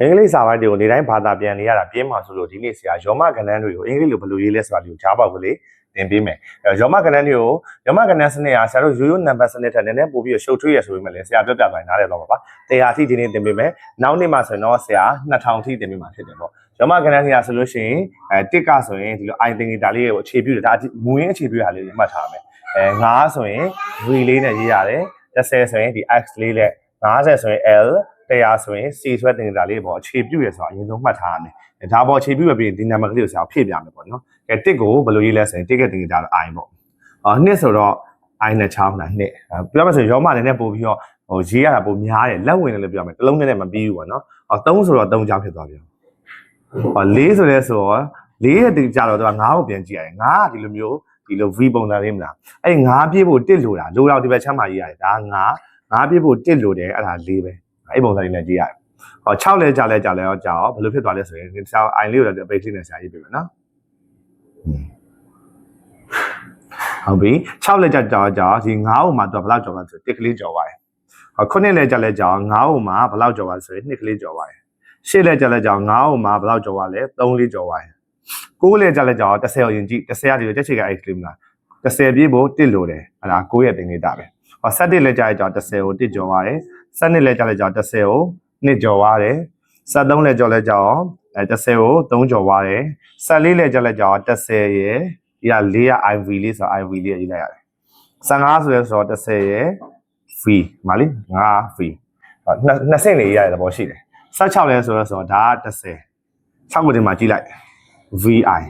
အင်္ဂလိပ်စာပိုင်းတွေကိုနေတိုင်းဘာသာပြန်နေရတာပြင်းမှာဆိုလို့ဒီနေ့ဆရာယောမကဏ္ဍတွေကိုအင်္ဂလိပ်လိုဘယ်လိုရေးလဲဆိုတာလေးကိုကြားပေါက်ကလေးသင်ပေးမယ်အဲယောမကဏ္ဍတွေကိုယောမကဏ္ဍစနစ်အားဆရာတို့ရိုးရိုးနံပါတ်စနစ်ထက်နည်းနည်းပို့ပြီးတော့ရှုပ်ထွေးရဆိုပေမဲ့လည်းဆရာပြောပြသွားရင်နားလည်တော့ပါပါတရားအထိဒီနေ့သင်ပေးမယ်နောက်နေ့မှဆိုရင်တော့ဆရာ2000ထိသင်ပေးမှာဖြစ်တယ်ပေါ့ယောမကဏ္ဍတွေကဆိုလို့ရှိရင်အဲတစ်ကဆိုရင်ဒီလို i သင်္ကေတလေးကိုအခြေပြုတယ်ဒါမူရင်းအခြေပြုတာလေးကိုမှတ်ထားမယ်အဲ9ဆိုရင် v လေးနဲ့ရေးရတယ်30ဆိုရင်ဒီ x လေးနဲ့50ဆိုရင် l တရားဆိုရင် C ဆွဲတင်ကြတာလေးပေါ့အခြေပြုရဆိုတော့အရင်ဆုံးမှတ်ထားရမယ်။ဒါပေါ့အခြေပြုရပြီးဒီနံပါတ်ကလေးကိုဆရာဖြည့်ပြမယ်ပေါ့နော်။ကဲတစ်ကိုဘယ်လိုရေးလဲဆိုရင်တစ်ကတင်ကြတာ I ပေါ့။အော်နှစ်ဆိုတော့ I နဲ့ချောင်းတာနှစ်။ပြောမှဆိုရောမလည်းနဲ့ပို့ပြီးတော့ဟိုရေးရတာပိုများတယ်လက်ဝင်လည်းပြောမယ်။တစ်လုံးနဲ့မပြီးဘူးပေါ့နော်။အော်3ဆိုတော့3ချောင်းဖြစ်သွားပြီ။ဟော4ဆိုလဲဆိုတော့4ရဲ့တင်ကြတော့သူက9ကိုပြန်ကြည့်ရတယ်။9ကဒီလိုမျိုးဒီလို V ပုံစံလေးမလား။အဲ့9ပြည့်ဖို့တစ်လို့တာလိုတော့ဒီဘက်ချမ်းမှာရေးရတယ်။ဒါ9 9ပြည့်ဖို့တစ်လို့တယ်အဲ့ဒါ4ပဲ။ အဲ့ပုံစံလေးနဲ့ကြည့်ရတယ်။ဟော6လဲကြလဲကြလဲတော့ကြာအောင်ဘယ်လိုဖြစ်သွားလဲဆိုရင်ဆရာအိုင်လေးကိုလည်းအပိတ်လေးနဲ့ဆရာရေးပြမယ်နော်။ဟုတ်ပြီ6လဲကြကြာကြာဒီ9ဟိုမှာတော့ဘယ်လောက်ကြော်ပါဆိုတစ်ကလေးကြော်ပါတယ်။ဟော9လဲကြလဲကြာ9ဟိုမှာဘယ်လောက်ကြော်ပါဆိုရင်2ကလေးကြော်ပါတယ်။8လဲကြလဲကြာ9ဟိုမှာဘယ်လောက်ကြော်ပါလဲ3လေးကြော်ပါတယ်။9လဲကြလဲကြာ10ကိုရင်ကြည့်10ကဒီလိုတက်ချက်ကအဲ့ကလေးမလား။10ပြည့်ဖို့1လို့တယ်အဲ့ဒါ9ရဲ့တင်နေတာပဲ။ဟော7လဲကြာကြာ10ကို1ကြော်ပါတယ်။ 7လဲကြာလဲကြာ10ကို2ကြော်ပါတယ်။73လဲကြော်လဲကြာအောင်အဲ10ကို3ကြော်ပါတယ်။14လဲကြာလဲကြာ10ရဲ့ဒီက4က IV လေးဆို IV လေးရေးလိုက်ရတယ်။15ဆိုရဲဆိုတော့10ရဲ့ V မလေး5 V ဟောနှစ်နှစ်ဆင့်လေးရေးရတဲ့သဘောရှိတယ်။16လဲဆိုတော့ဆိုတော့ဒါက10 6ခုတင်မှာကြည့်လိုက် VI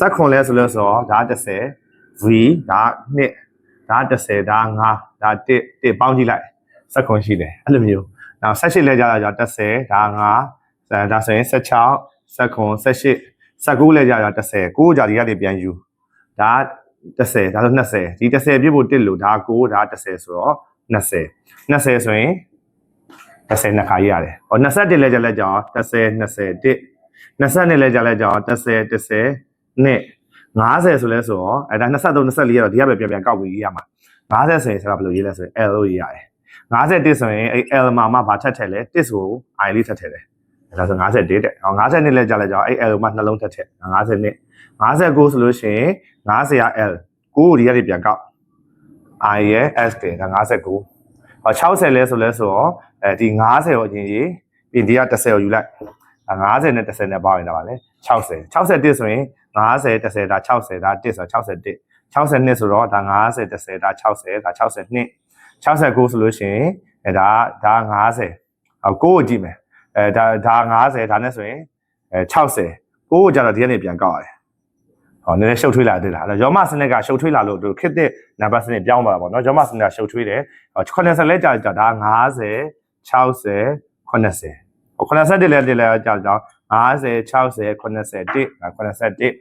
16လဲဆိုလို့ဆိုတော့ဒါက10 V ဒါနှစ်ဒါက10ဒါ5ဒါ1 1ပေါင်းကြည့်လိုက် 16ရှိတယ်အဲ့လိုမျိုးနောက်18လဲကြတာကြော10ဒါ5ဒါဆိုရင်16 19 18 19လဲကြတာ10 9ကြာဒီကနေပြန်ယူဒါ10ဒါဆို20ဒီ10ပြည့်ဖို့1လို့ဒါ9ဒါ10ဆိုတော့20 20ဆိုရင်30နှစ်ခါရရတယ်ဟော21လဲကြလဲကြောင်း30 20 1 20နဲ့လဲကြလဲကြောင်း30 10နဲ့50ဆိုလဲဆိုတော့အဲဒါ23 24ရတော့ဒီကပဲပြန်ပြန်ကောက်ပြီးရေးရမှာ50ဆိုရင်ဆရာဘယ်လိုရေးလဲဆိုရင် L လို့ရေးရတယ် 51ဆိုရင်အဲ L မှာမှဘာထက်ထက်လဲ1ဆို I လေးထက်ထက်တယ်ဒါဆို51တဲ့ဟော50နဲ့လဲကြလဲကြောင်းအဲ L မှာနှလုံးထက်ထက်50နဲ့59ဆိုလို့ရှိရင်50ရ L 9ကိုဒီကနေပြန်ကောက် I ရဲ့ S တဲ့ဒါ59ဟော60လဲဆိုလဲဆိုတော့အဲဒီ50ကိုအရင်ရေးပြီးဒီက10ကိုယူလိုက်50နဲ့30နဲ့ပေါင်းရင်တော့ဗာလေ60 61ဆိုရင်50 30ဒါ60ဒါ1ဆို61 62ဆိုတော့ဒါ50 30ဒါ60ဒါ62 69ဆိုလို့ရှိရင်အဲဒါဒါ50ဟောကိုကိုကြည့်မယ်အဲဒါဒါ50ဒါနဲ့ဆိုရင်အဲ60ကိုကိုကြတော့ဒီကနေပြန်ကောက်ရတယ်ဟောနည်းနည်းရှုပ်ထွေးလာသေးလားအဲ့တော့ရောမစနစ်ကရှုပ်ထွေးလာလို့တို့ခစ်တဲ့နံပါတ်စနစ်ပြောင်းသွားတာပေါ့နော်ရောမစနစ်ကရှုပ်ထွေးတယ်ဟော80လဲကြာကြာဒါ50 60 80 81လဲတက်လဲကြာကြာ50 60 81 81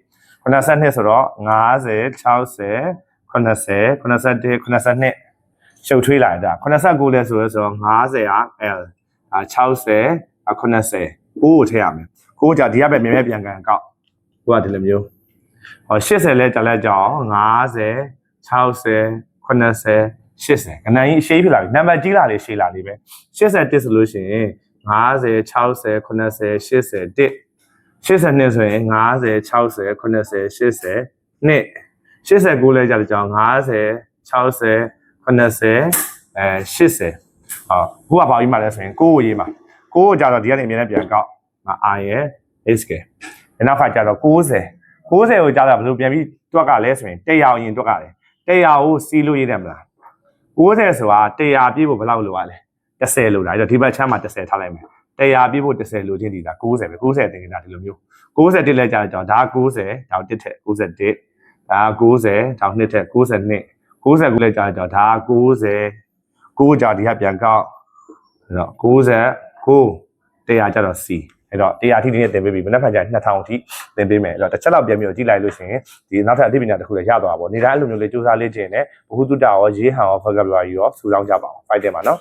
82ဆိုတော့50 60 80 81 82 ရှုပ်ထွေးလာတာ89လဲဆိုတော့ဆိုတော့90က L 60 80 9ကိုထည့်ရမယ်9ကိုကြာဒီကပဲမြဲမြဲပြန်ကန်ကောက်ကိုကဒီလိုမျိုးဟော80လဲကြာလဲကြာအောင်90 60 80 80ခဏကြီးရှေးဖြစ်လာပြီနံပါတ်ကြီးလာလေရှေးလာလေပဲ81ဆိုလို့ရှိရင်50 60 80 81 82ဆိုရင်50 60 80 80 2 89လဲကြာလဲကြာအောင်50 60 80အဲ80ဟောခုကဘာပြီးမှလဲဆိုရင်ကိုကိုရေးမှာကိုကိုကြာတော့ဒီကနေအမြင်နဲ့ပြန်ကောက်ငါ I ရဲ့ S ကနောက်ခါကြာတော့90 90ကိုကြာတော့ဘယ်လိုပြန်ပြီးတွက်ကလဲဆိုရင်100အောင်ရင်တွက်ကတယ်100ကိုစီးလို့ရေးတယ်မလား90ဆိုတာ100ပြည့်ဖို့ဘယ်လောက်လိုရလဲ10လိုတာအဲ့တော့ဒီဘက်ချမ်းမှာ10ထားလိုက်မယ်100ပြည့်ဖို့10လိုချင်းဒီဒါ90ပဲ90တင်နေတာဒီလိုမျိုး90တက်လဲကြာတော့ဒါ90ဒါတစ်ထက်91ဒါ90ဒါနှစ်ထက်92 90ကိုလဲကြာတော့ဒါ90 9ကြာဒီကပြန်ကောက်အဲ့တော့90 9 100ကြာတော့ C အဲ့တော့100အထိဒီနေ့သင်ပေးပြီမနေ့ကကြာ2000အထိသင်ပေးမယ်အဲ့တော့တစ်ချက်လောက်ပြန်ပြီးတော့ကြည့်လိုက်လို့ရှိရင်ဒီနောက်ထပ်အသိပညာတစ်ခုလည်းရသွားပါဘောနေတိုင်းအဲ့လိုမျိုးလေးစူးစမ်းလေ့ကျင့်နေဘ ഹു တုတ္တရောရေးဟန်ရော vocabulary ရောစူးစောင်းကြပါအောင် fight တယ်မှာနော်